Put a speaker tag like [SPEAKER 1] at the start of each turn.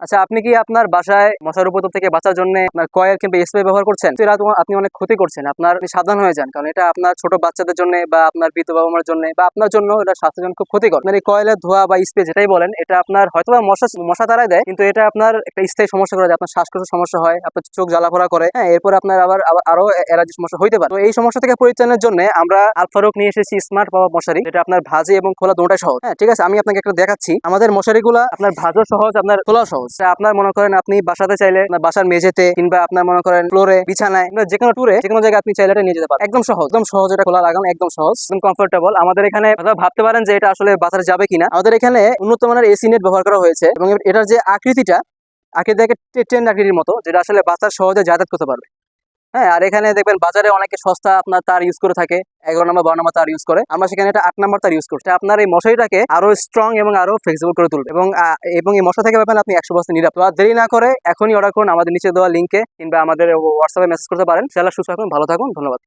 [SPEAKER 1] আচ্ছা আপনি কি আপনার বাসায় মশার উপদ্রব থেকে বাঁচার জন্য আপনার কয়েল কিংবা স্প্রে ব্যবহার করছেন? তো আপনি অনেক ক্ষতি করছেন। আপনার আপনি সাবধান হয়ে যান, কারণ এটা আপনার ছোট বাচ্চাদের জন্য বা আপনার বৃদ্ধ বাবা মার জন্য বা আপনার জন্য এটা স্বাস্থ্যের জন্য খুব ক্ষতিকর। মানে কয়েলের ধোয়া বা স্প্রে যেটাই বলেন, এটা আপনার হয়তো বা মশা মশা তারাই দেয়, কিন্তু এটা আপনার একটা স্থায়ী সমস্যা করে আপনার শ্বাসকষ্টের সমস্যা হয়, আপনার চোখ জ্বালাপোড়া করে হ্যাঁ এরপর আপনার আবার আরও অ্যালার্জি সমস্যা হইতে পারে। তো এই সমস্যা থেকে পরিত্রাণের জন্য আমরা আলফারুক নিয়ে এসেছি, স্মার্ট পাওয়া মশারি এটা আপনার ভাজে এবং খোলা দুটাই সহজ। হ্যাঁ ঠিক আছে, আমি আপনাকে একটা দেখাচ্ছি। আমাদের মশারিগুলো আপনার ভাজও সহজ, আপনার খোলা সহজ। আপনার মনে করেন আপনি বাসাতে চাইলে বাসার মেঝেতে কিংবা আপনার মনে করেন ফ্লোরে বিছানায় যে কোনো টুরে যে কোনো জায়গায় আপনি চাইলে নিয়ে যেতে পারেন। একদম সহজ একদম সহজ এটা খোলা লাগানো, একদম সহজ, একদম কমফোর্টেবল আমাদের এখানে ভাবতে পারেন যে এটা আসলে বাজারে যাবে কিনা। আমাদের এখানে উন্নত মানের এসি নেট ব্যবহার করা হয়েছে এবং এটার যে আকৃতিটা, আকৃতি দেখে ট্রেন আকৃতির মতো, যেটা আসলে বাতাস সহজে যাতায়াত করতে পারবে। হ্যাঁ আর এখানে দেখবেন বাজারে অনেকে সস্তা আপনার তার ইউজ করে থাকে। এগারো নম্বর, বারো নম্বর তার ইউজ করে। আমরা সেখানে এটা আট নম্বর তার ইউজ করছি আপনার এই মশারিটাকে আরও স্ট্রং এবং আরও ফ্লেক্সিবল করে তুলবে। এবং এবং এই মশা থেকে পাবেন আপনি একশো বস্তা নিরাপদ। আর দেরি না করে এখনই অর্ডার করুন। আমাদের নিচে দেওয়া লিঙ্কে কিংবা আমাদের হোয়াটসঅ্যাপে মেসেজ করতে পারেন। সেটা সুস্থ থাকুন, ভালো থাকুন। ধন্যবাদ।